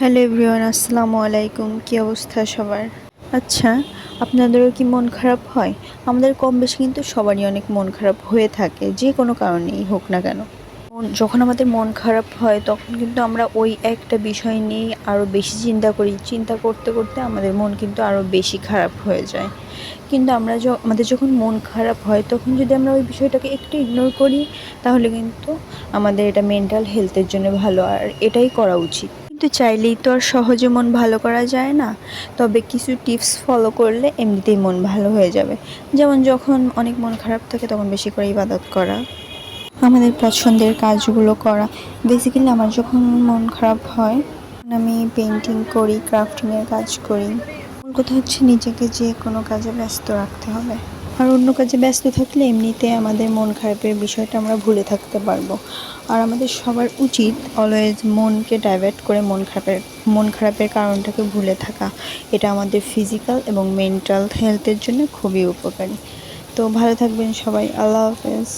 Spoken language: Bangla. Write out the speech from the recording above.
হ্যালো এভরিওয়ান, আসসালামু আলাইকুম। কী অবস্থা সবার? আচ্ছা আপনাদেরও কি মন খারাপ হয়? আমাদের কম বেশি কিন্তু সবারই অনেক মন খারাপ হয়ে থাকে, যে কোনো কারণেই হোক না কেন। যখন আমাদের মন খারাপ হয়, তখন কিন্তু আমরা ওই একটা বিষয় নিয়েই আরও বেশি চিন্তা করি। চিন্তা করতে করতে আমাদের মন কিন্তু আরও বেশি খারাপ হয়ে যায়। কিন্তু আমরা আমাদের যখন মন খারাপ হয়, তখন যদি আমরা ওই বিষয়টাকে একটু ইগনোর করি, তাহলে কিন্তু আমাদের এটা মেন্টাল হেলথের জন্য ভালো। আর এটাই করা উচিত। কিন্তু চাইলেই তো আর সহজে মন ভালো করা যায় না। তবে কিছু টিপস ফলো করলে এমনিতেই মন ভালো হয়ে যাবে। যেমন যখন অনেক মন খারাপ থাকে তখন বেশি করে ইবাদত করা। আমাদের পছন্দের কাজগুলো করা। বেসিক্যালি আমার যখন মন খারাপ হয় আমি পেন্টিং করি ক্রাফটিংয়ের কাজ করি। কথা হচ্ছে নিজেকে যে কোনো কাজে ব্যস্ত রাখতে হবে। আর অন্য কাজে ব্যস্ত থাকলে এমনিতে আমাদের মন খারাপের বিষয়টা আমরা ভুলে থাকতে পারব। আর আমাদের সবার উচিত অলওয়েজ মনকে ডাইভার্ট করে মন খারাপের মন খারাপের কারণটাকে ভুলে থাকা। এটা আমাদের ফিজিক্যাল এবং মেন্টাল হেলথের জন্য খুবই উপকারী। তো ভালো থাকবেন সবাই, আল্লাহ হাফেজ।